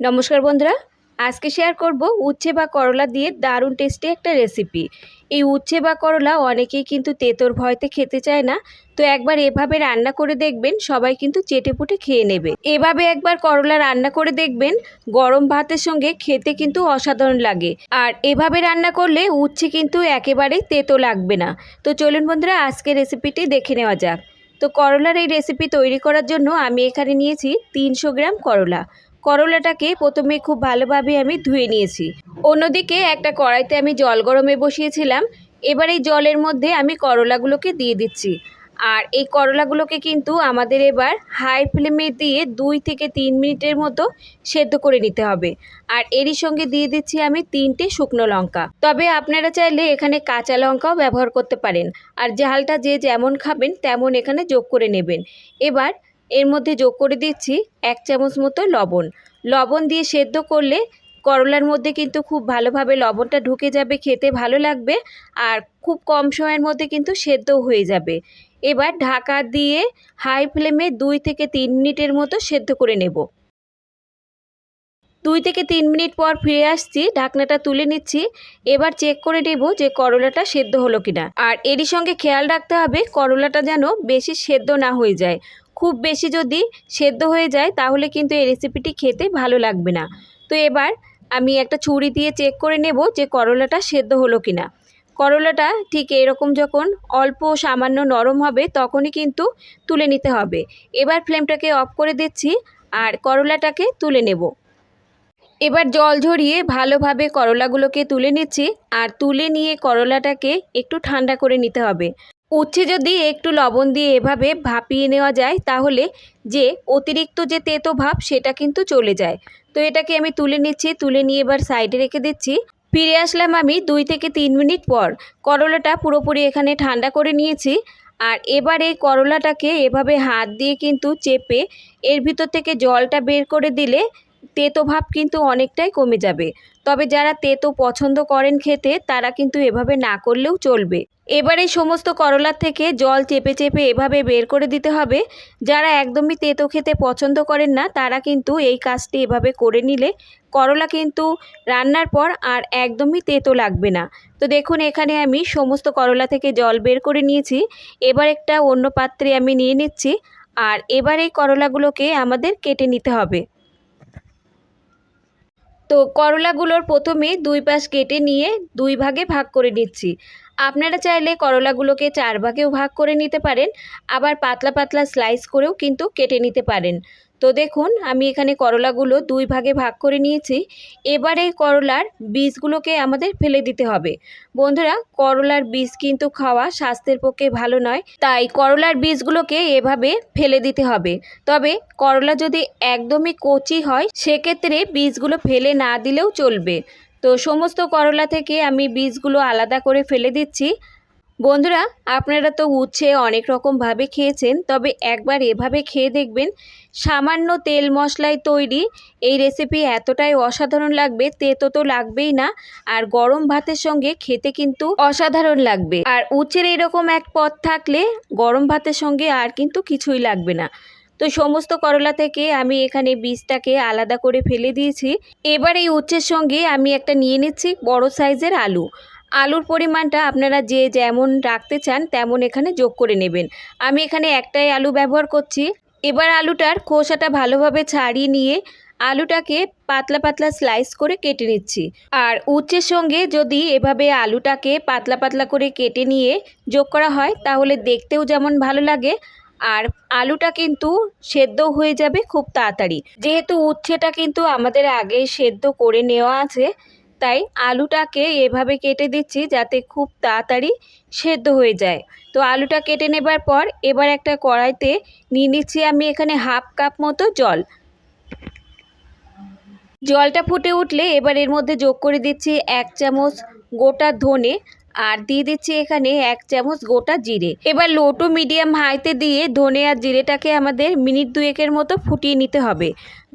নমস্কার বন্ধুরা, আজকে শেয়ার করব উচ্ছে বা করলা দিয়ে দারুণ টেস্টি একটা রেসিপি এই উচ্ছে বা করলা অনেকেই কিন্তু তেতোর ভয়তে খেতে চায় না, তো একবার এভাবে রান্না করে দেখবেন, সবাই কিন্তু চেটে পুটে খেয়ে নেবে। এভাবে একবার করলা রান্না করে দেখবেন, গরম ভাতের সঙ্গে খেতে কিন্তু অসাধারণ লাগে। আর এভাবে রান্না করলে উচ্ছে কিন্তু একেবারেই তেতো লাগবে না। তো চলুন বন্ধুরা, আজকে রেসিপিটি দেখে নেওয়া যাক। তো করলার এই রেসিপি তৈরি করার জন্য আমি এখানে নিয়েছি তিনশো গ্রাম করলা। করলাটাকে প্রথমে খুব ভালোভাবে আমি ধুয়ে নিয়েছি। অন্যদিকে একটা কড়াইতে আমি জল গরমে বসিয়েছিলাম। এবার এই জলের মধ্যে আমি করলাগুলোকে দিয়ে দিচ্ছি। আর এই করলাগুলোকে কিন্তু আমাদের এবার হাই ফ্লেমে দিয়ে দুই থেকে তিন মিনিটের মতো সেদ্ধ করে নিতে হবে। আর এরই সঙ্গে দিয়ে দিচ্ছি আমি তিনটে শুকনো লঙ্কা। তবে আপনারা চাইলে এখানে কাঁচা লঙ্কাও ব্যবহার করতে পারেন। আর ঝালটা যে যেমন খাবেন, তেমন এখানে যোগ করে নেবেন। এবার এর মধ্যে যোগ করে দিচ্ছি এক চামচ মতো লবণ। লবণ দিয়ে সেদ্ধ করলে করলার মধ্যে কিন্তু খুব ভালোভাবে লবণটা ঢুকে যাবে, খেতে ভালো লাগবে আর খুব কম সময়ের মধ্যে কিন্তু সেদ্ধও হয়ে যাবে। এবার ঢাকা দিয়ে হাই ফ্লেমে দুই থেকে তিন মিনিটের মতো সেদ্ধ করে নেব। দুই থেকে তিন মিনিট পর ফিরে আসছি, ঢাকনাটা তুলে নিচ্ছি। এবার চেক করে নেব যে করলাটা সেদ্ধ হলো কিনা। আর এরই সঙ্গে খেয়াল রাখতে হবে, করলাটা যেন বেশি সেদ্ধ না হয়ে যায়। খুব বেশি যদি সেদ্ধ হয়ে যায়, তাহলে কিন্তু এই রেসিপিটি খেতে ভালো লাগবে না। তো এবার আমি একটা ছুরি দিয়ে চেক করে নেব যে করলাটা সেদ্ধ হলো কি না করলাটা ঠিক এরকম যখন অল্প সামান্য নরম হবে, তখনই কিন্তু তুলে নিতে হবে। এবার ফ্লেমটাকে অফ করে দিচ্ছি আর করলাটাকে তুলে নেব। এবার জল ঝরিয়ে ভালোভাবে করলাগুলোকে তুলে নিচ্ছি আর তুলে নিয়ে করলাটাকে একটু ঠান্ডা করে নিতে হবে। উচ্ছে যদি একটু লবণ দিয়ে এভাবে ভাপিয়ে নেওয়া যায়, তাহলে যে অতিরিক্ত যে তেতো ভাব, সেটা কিন্তু চলে যায়। তো এটাকে আমি তুলে নিচ্ছি, তুলে নিয়ে এবার সাইডে রেখে দিচ্ছি। ফিরে আসলাম আমি দুই থেকে তিন মিনিট পর। করলাটা পুরোপুরি এখানে ঠান্ডা করে নিয়েছি। আর এবার এই করলাটাকে এভাবে হাত দিয়ে কিন্তু চেপে, এর ভিতর থেকে জলটা বের করে দিলে তেতো ভাব কিন্তু অনেকটাই কমে যাবে। তবে যারা তেতো পছন্দ করেন খেতে, তারা কিন্তু এভাবে না করলেও চলবে। এবার এই সমস্ত করলার থেকে জল চেপে চেপে এভাবে বের করে দিতে হবে। যারা একদমই তেতো খেতে পছন্দ করেন না, তারা কিন্তু এই কাজটি এভাবে করে নিলে করলা কিন্তু রান্নার পর আর একদমই তেতো লাগবে না। তো দেখুন, এখানে আমি সমস্ত করলা থেকে জল বের করে নিয়েছি। এবার একটা অন্য পাত্রে আমি নিয়ে নিচ্ছি আর এবার এই করলাগুলোকে আমাদের কেটে নিতে হবে। তো করলাগুলোর প্রথমে দুই পাশ কেটে নিয়ে দুই ভাগে ভাগ করে নিচ্ছি। আপনারা চাইলে করলাগুলোকে চার ভাগেও ভাগ করে নিতে পারেন, আবার পাতলা পাতলা স্লাইস করেও কিন্তু কেটে নিতে পারেন। তো দেখুন, আমি এখানে করলাগুলো দুই ভাগে ভাগ করে নিয়েছি। এবার এই করলার বীজগুলোকে আমাদের ফেলে দিতে হবে। বন্ধুরা, করলার বীজ কিন্তু খাওয়া স্বাস্থ্যের পক্ষে ভালো নয়, তাই করলার বীজগুলোকে এভাবে ফেলে দিতে হবে। তবে করলা যদি একদমই কচি হয়, সেক্ষেত্রে বীজগুলো ফেলে না দিলেও চলবে। তো সমস্ত করলা থেকে আমি বীজগুলো আলাদা করে ফেলে দিচ্ছি। বন্ধুরা, আপনারা তো উচ্ছে অনেক রকমভাবে খেয়েছেন, তবে একবার এভাবে খেয়ে দেখবেন, সামান্য তেল মশলায় তৈরি, এই রেসিপি এতটাই অসাধারণ লাগবে, তেতো তো লাগবেই না, আর গরম ভাতের সঙ্গে খেতে কিন্তু অসাধারণ লাগবে। আর উচ্ছের এরকম এক পদ থাকলে গরম ভাতের সঙ্গে আর কিন্তু কিছুই লাগবে না। তো সমস্ত করলা থেকে আমি এখানে বীজটাকে আলাদা করে ফেলে দিয়েছি। এবার এই উচ্ছের সঙ্গে আমি একটা নিয়ে নিচ্ছি বড় সাইজের আলু। আলুর পরিমাণটা আপনারা যে যেমন রাখতে চান তেমন এখানে যোগ করে নেবেন। আমি এখানে একটাই আলু ব্যবহার করছি। এবার আলুটার খোসাটা ভালোভাবে ছাড়িয়ে নিয়ে আলুটাকে পাতলা পাতলা স্লাইস করে কেটে নিচ্ছি। আর উচ্ছের সঙ্গে যদি এভাবে আলুটাকে পাতলা পাতলা করে কেটে নিয়ে যোগ করা হয় তাহলে দেখতেও যেমন ভালো লাগে আর আলুটা কিন্তু সেদ্ধ হয়ে যাবে খুব তাড়াতাড়ি। যেহেতু উচ্ছেটা কিন্তু আমাদের আগে সেদ্ধ করে নেওয়া আছে, তাই আলুটাকে এভাবে কেটে দিচ্ছি যাতে খুব তাড়াতাড়ি সেদ্ধ হয়ে যায়। তো আলুটা কেটে নেবার পর এবার একটা কড়াইতে নিয়ে নিচ্ছি আমি এখানে হাফ কাপ মতো জল। জলটা ফুটে উঠলে এবার এর মধ্যে যোগ করে দিচ্ছি এক চামচ গোটা ধনে আর দিয়ে দিচ্ছি এখানে এক চামচ গোটা জিরে। এবার লো টু মিডিয়াম হাইতে দিয়ে ধনে আর জিরেটাকে আমাদের মিনিট দুয়েকের মতো ফুটিয়ে নিতে হবে।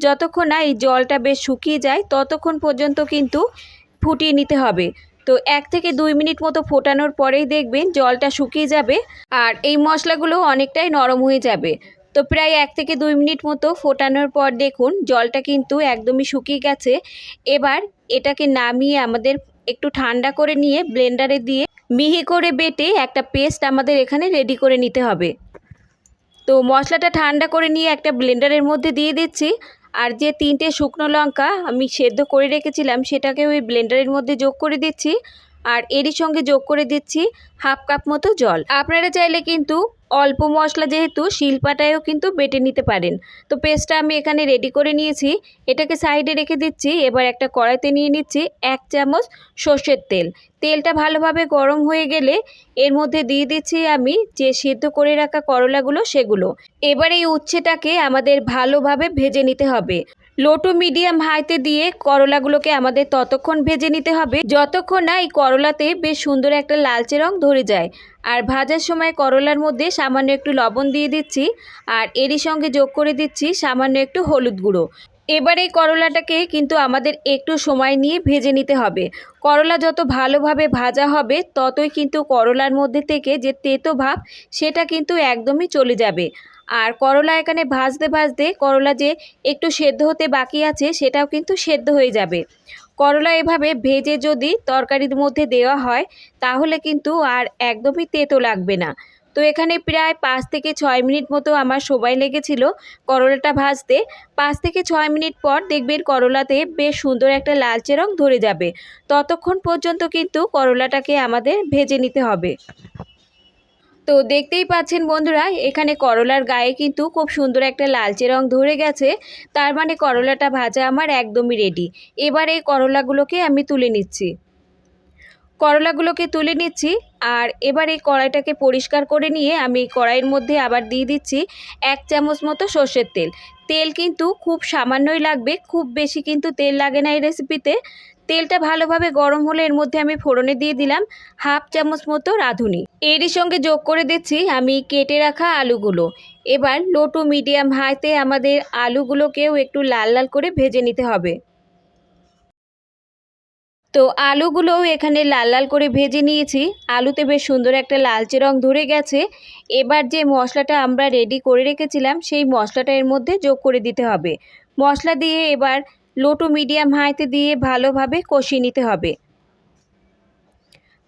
যতক্ষণ না এই জলটা বেশ শুকিয়ে যায়, ততক্ষণ পর্যন্ত কিন্তু ফুটিয়ে নিতে হবে। তো এক থেকে দুই মিনিট মতো ফোটানোর পরেই দেখবেন জলটা শুকিয়ে যাবে আর এই মশলাগুলো অনেকটাই নরম হয়ে যাবে। তো প্রায় এক থেকে দুই মিনিট মতো ফোটানোর পর দেখুন জলটা কিন্তু একদমই শুকিয়ে গেছে। এবার এটাকে নামিয়ে আমাদের একটু ঠান্ডা করে নিয়ে ব্লেন্ডারে দিয়ে মিহি করে বেটে একটা পেস্ট আমাদের এখানে রেডি করে নিতে হবে। তো মশলাটা ঠান্ডা করে নিয়ে একটা ব্লেন্ডারের মধ্যে দিয়ে দিচ্ছি। আর যে তিনটে শুকনো লঙ্কা আমি সেদ্ধ করে রেখেছিলাম, সেটাকে ওই ব্লেন্ডারের মধ্যে যোগ করে দিচ্ছি। আর এরই সঙ্গে যোগ করে দিচ্ছি হাফ কাপ মতো জল। আপনারা চাইলে কিন্তু অল্প মশলা যেহেতু, শিলপাটায়ও কিন্তু বেটে নিতে পারেন। তো পেস্টটা আমি এখানে রেডি করে নিয়েছি। এটাকে সাইডে রেখে দিচ্ছি। এবার একটা কড়াইতে নিয়ে নিচ্ছি এক চামচ সর্ষের তেল। তেলটা ভালোভাবে গরম হয়ে গেলে এর মধ্যে দিয়ে দিচ্ছি আমি যে সেদ্ধ করে রাখা করলাগুলো সেগুলো। এবার এই উচ্ছেটাকে আমাদের ভালোভাবে ভেজে নিতে হবে। লো টু মিডিয়াম হাইতে দিয়ে করলাগুলোকে আমাদের ততক্ষণ ভেজে নিতে হবে। যতক্ষণ না এই করলাতে বেশ সুন্দর একটা লালচে রং ধরে যায়। আর ভাজার সময় করলার মধ্যে সামান্য একটু লবণ দিয়ে দিচ্ছি আর এরই সঙ্গে যোগ করে দিচ্ছি সামান্য একটু হলুদ গুঁড়ো। এবার এই করলাটাকে কিন্তু আমাদের একটু সময় নিয়ে ভেজে নিতে হবে। করলা যত ভালোভাবে ভাজা হবে, ততই কিন্তু করলার মধ্যে থেকে যে তেতো ভাব, সেটা কিন্তু একদমই চলে যাবে। আর করলা এখানে ভাজতে ভাজতে করলা যে একটু সেদ্ধ হতে বাকি আছে, সেটাও কিন্তু সেদ্ধ হয়ে যাবে। করলা এভাবে ভেজে যদি তরকারির মধ্যে দেওয়া হয়, তাহলে কিন্তু আর একদমই তেতো লাগবে না। তো এখানে প্রায় পাঁচ থেকে ছয় মিনিট মতো আমার সময় লেগেছিল করলাটা ভাজতে। পাঁচ থেকে ছয় মিনিট পর দেখবেন করলাতে বেশ সুন্দর একটা লালচে রং ধরে যাবে। ততক্ষণ পর্যন্ত কিন্তু করলাটাকে আমাদের ভেজে নিতে হবে। তো দেখতেই পাচ্ছেন বন্ধুরা, এখানে করলার গায়ে কিন্তু খুব সুন্দর একটা লালচে রং ধরে গেছে। তার মানে করলাটা ভাজা আমার একদমই রেডি এবার এই করলাগুলোকে আমি তুলে নিচ্ছি। করলাগুলোকে তুলে নিচ্ছি আর এবার এই কড়াইটাকে পরিষ্কার করে নিয়ে আমি কড়াইয়ের মধ্যে আবার দিয়ে দিচ্ছি এক চামচ মতো সর্ষের তেল। তেল কিন্তু খুব সামান্যই লাগবে, খুব বেশি কিন্তু তেল লাগে না এই রেসিপিতে তেলটা ভালোভাবে গরম হলে এর মধ্যে আমি ফোড়নে দিয়ে দিলাম হাফ চামচ মতো রাঁধুনি। এরই সঙ্গে যোগ করে দিচ্ছি আমি কেটে রাখা আলুগুলো। এবার লো টু মিডিয়াম হাইতে আমাদের আলুগুলোকেও একটু লাল লাল করে ভেজে নিতে হবে। তো আলুগুলোও এখানে লাল লাল করে ভেজে নিয়েছি। আলুতে বেশ সুন্দর একটা লালচে রং ধরে গেছে। এবার যে মশলাটা আমরা রেডি করে রেখেছিলাম, সেই মশলাটা এর মধ্যে যোগ করে দিতে হবে। মশলা দিয়ে এবার লো টু মিডিয়াম হাইতে দিয়ে ভালোভাবে কষিয়ে নিতে হবে।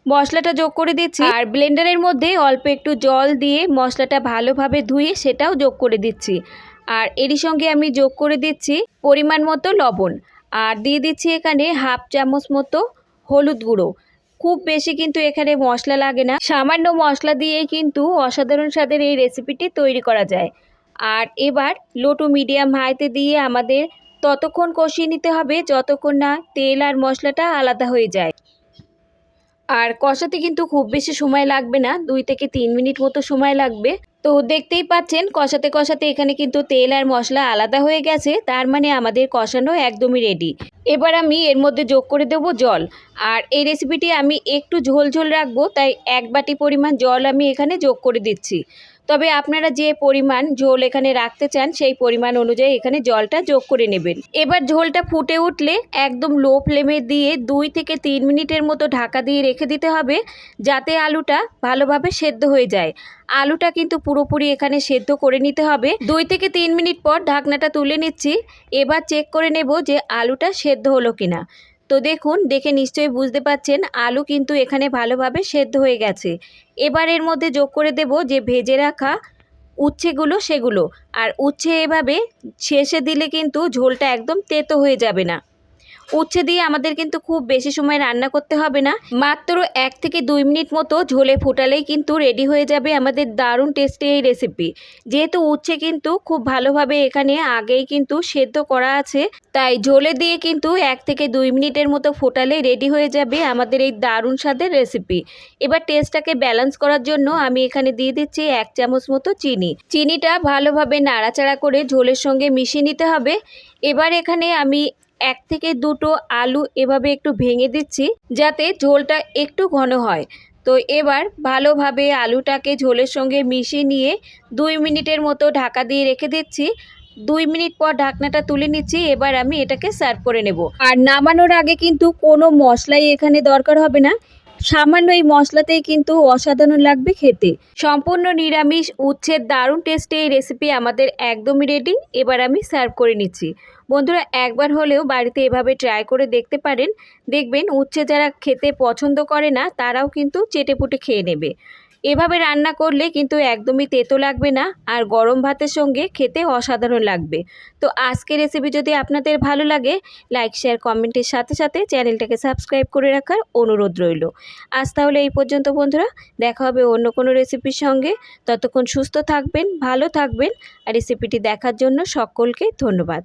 মশলাটা যোগ করে দিচ্ছি। আর ব্লেন্ডারের মধ্যে অল্প একটু জল দিয়ে মশলাটা ভালোভাবে ধুয়ে সেটাও যোগ করে দিচ্ছি। আর এরই সঙ্গে আমি যোগ করে দিচ্ছি পরিমাণ মতো লবণ। আর দিয়ে দিচ্ছি এখানে হাফ চামচ মতো হলুদ গুঁড়ো। খুব বেশি কিন্তু এখানে মশলা লাগে না। সামান্য মশলা দিয়ে কিন্তু অসাধারণ স্বাদের এই রেসিপিটি তৈরি করা যায়। আর এবার লো টু মিডিয়াম হাইতে দিয়ে আমাদের ততক্ষণ কষিয়ে নিতে হবে, যতক্ষণ না তেল আর মশলাটা আলাদা হয়ে যায়। আর কষাতে কিন্তু খুব বেশি সময় লাগবে না, দুই থেকে তিন মিনিট মতো সময় লাগবে। তো দেখতেই পাচ্ছেন, কষাতে কষাতে এখানে কিন্তু তেল আর মশলা আলাদা হয়ে গেছে, তার মানে আমাদের কষানো একদমই রেডি এবার আমি এর মধ্যে যোগ করে দেব জল। আর এই রেসিপিটি আমি একটু ঝোল ঝোল রাখব, তাই এক বাটি পরিমাণ জল আমি এখানে যোগ করে দিচ্ছি। তবে আপনারা যে পরিমাণ ঝোল এখানে রাখতে চান, সেই পরিমাণ অনুযায়ী এখানে জলটা যোগ করে নেবেন। এবার ঝোলটা ফুটে উঠলে একদম লো ফ্লেমে দিয়ে দুই থেকে তিন মিনিটের মতো ঢাকা দিয়ে রেখে দিতে হবে, যাতে আলুটা ভালোভাবে সেদ্ধ হয়ে যায়। আলুটা কিন্তু পুরোপুরি এখানে সেদ্ধ করে নিতে হবে। দুই থেকে তিন মিনিট পর ঢাকনাটা তুলে নিচ্ছি। এবার চেক করে নেব যে আলুটা সেদ্ধ হলো কিনা। তো দেখুন, দেখে নিশ্চয়ই বুঝতে পাচ্ছেন আলু কিন্তু এখানে ভালোভাবে সেদ্ধ হয়ে গেছে। এবার এর মধ্যে যোগ করে দেব যে ভেজে রাখা উচ্ছেগুলো সেগুলো। আর উচ্ছে এভাবে শেষে দিলে কিন্তু ঝোলটা একদম তেতো হয়ে যাবে না। উচ্ছে দিয়ে আমাদের কিন্তু খুব বেশি সময় রান্না করতে হবে না। মাত্র এক থেকে দুই মিনিট মতো ঝোলে ফোটালেই কিন্তু রেডি হয়ে যাবে আমাদের দারুণ টেস্টি এই রেসিপি যেহেতু উচ্ছে কিন্তু খুব ভালোভাবে এখানে আগেই কিন্তু সেদ্ধ করা আছে, তাই ঝোলে দিয়ে কিন্তু এক থেকে দুই মিনিটের মতো ফোটালে রেডি হয়ে যাবে আমাদের এই দারুণ স্বাদের রেসিপি এবার টেস্টটাকে ব্যালেন্স করার জন্য আমি এখানে দিয়ে দিচ্ছি এক চামচ মতো চিনি। চিনিটা ভালোভাবে নাড়াচাড়া করে ঝোলের সঙ্গে মিশিয়ে নিতে হবে। এবার এখানে আমি এক থেকে দুটো আলু এভাবে একটু ভেঙে দিচ্ছি যাতে ঝোলটা একটু ঘন হয়। তো এবার ভালোভাবে আলুটাকে ঝোলের সঙ্গে মিশিয়ে নিয়ে দুই মিনিটের মতো ঢাকা দিয়ে রেখে দিচ্ছি। দুই মিনিট পর ঢাকনাটা তুলে নিচ্ছি, এবার আমি এটাকে সার্ভ করে নেব। আর নামানোর আগে কিন্তু কোনো মশলাই এখানে দরকার হবে না। সামান্য এই মশলাতেই কিন্তু অসাধারণ লাগবে খেতে। সম্পূর্ণ নিরামিষ উচ্ছের দারুণ টেস্টে এই রেসিপি আমাদের একদমই রেডি এবার আমি সার্ভ করে নিচ্ছি। বন্ধুরা, একবার হলেও বাড়িতে এভাবে ট্রাই করে দেখতে পারেন। দেখবেন, উচ্ছে যারা খেতে পছন্দ করে না, তারাও কিন্তু চেটেপুটে খেয়ে নেবে। এভাবে রান্না করলে কিন্তু একদমই তেতো লাগবে না আর গরম ভাতের সঙ্গে খেতে অসাধারণ লাগবে। তো আজকের রেসিপি যদি আপনাদের ভালো লাগে লাইক শেয়ার কমেন্টের সাথে সাথে চ্যানেলটাকে সাবস্ক্রাইব করে রাখার অনুরোধ রইল। আজ তাহলে এই পর্যন্ত বন্ধুরা, দেখা হবে অন্য কোনো রেসিপির সঙ্গে। ততক্ষণ সুস্থ থাকবেন, ভালো থাকবেন আর রেসিপিটি দেখার জন্য সকলকে ধন্যবাদ।